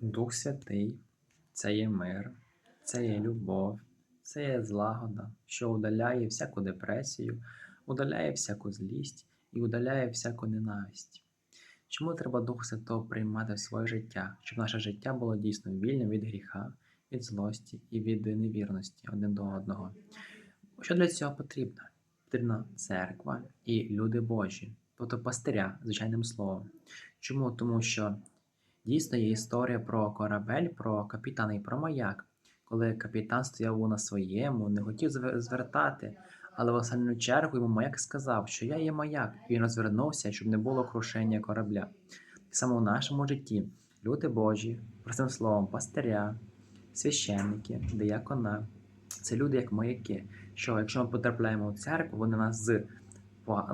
Дух Святий це є мир, це є любов, це є злагода, що удаляє всяку депресію, удаляє всяку злість і удаляє всяку ненависть. Чому треба Дух Святого приймати в своє життя, щоб наше життя було дійсно вільним від гріха, від злості і від невірності один до одного? Що для цього потрібно? Потрібна церква і люди Божі, тобто пастиря, звичайним словом. Чому? Тому що Дійсно, є історія про корабель, про капітана і про маяк, коли капітан стояв на своєму, не хотів звертати, але в останню чергу йому маяк сказав, що я є маяк, і він розвернувся, щоб не було крушення корабля. Так само в нашому житті люди Божі, простим словом, пастиря, священники, диякона це люди як маяки. Що якщо ми потрапляємо в церкву, вони нас з,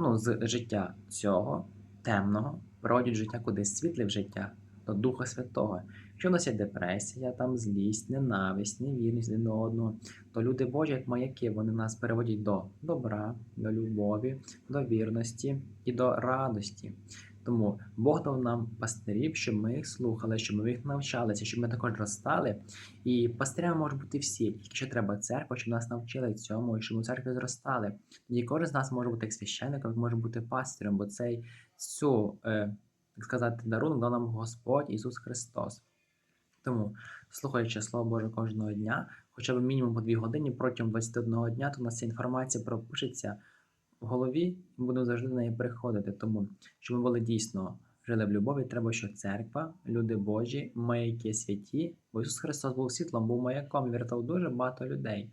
ну, з життя цього темного проводять життя кудись світле в життя до Духа Святого. Якщо в нас є депресія, там злість, ненависть, невірність один до одного, то люди Божі, як маяки, вони нас переводять до добра, до любові, до вірності і до радості. Тому Бог дав нам пастирів, щоб ми їх слухали, щоб ми їх навчалися, щоб ми також зростали. І пастирями можуть бути всі. Тільки що треба церква, щоб нас навчили цьому, і щоб в церкві зростали. Тоді кожен з нас може бути як священником, може бути пастирем, бо цей цю, е, так сказати, дарунок дав нам Господь Ісус Христос. Тому, слухаючи Слово Боже кожного дня, хоча б мінімум по 2 години протягом 21 дня, то у нас ця інформація пропишеться в голові і будемо завжди до неї приходити. Тому, щоб ми були дійсно жили в любові, треба, що церква, люди Божі, маяки святі, бо Ісус Христос був світлом, був маяком, врятував дуже багато людей.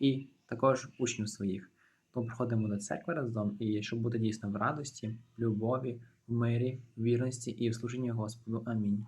І також учнів своїх. Тому приходимо до церкви разом, і щоб бути дійсно в радості, в любові, в мирі, вірності і в служінні Господу. Амінь.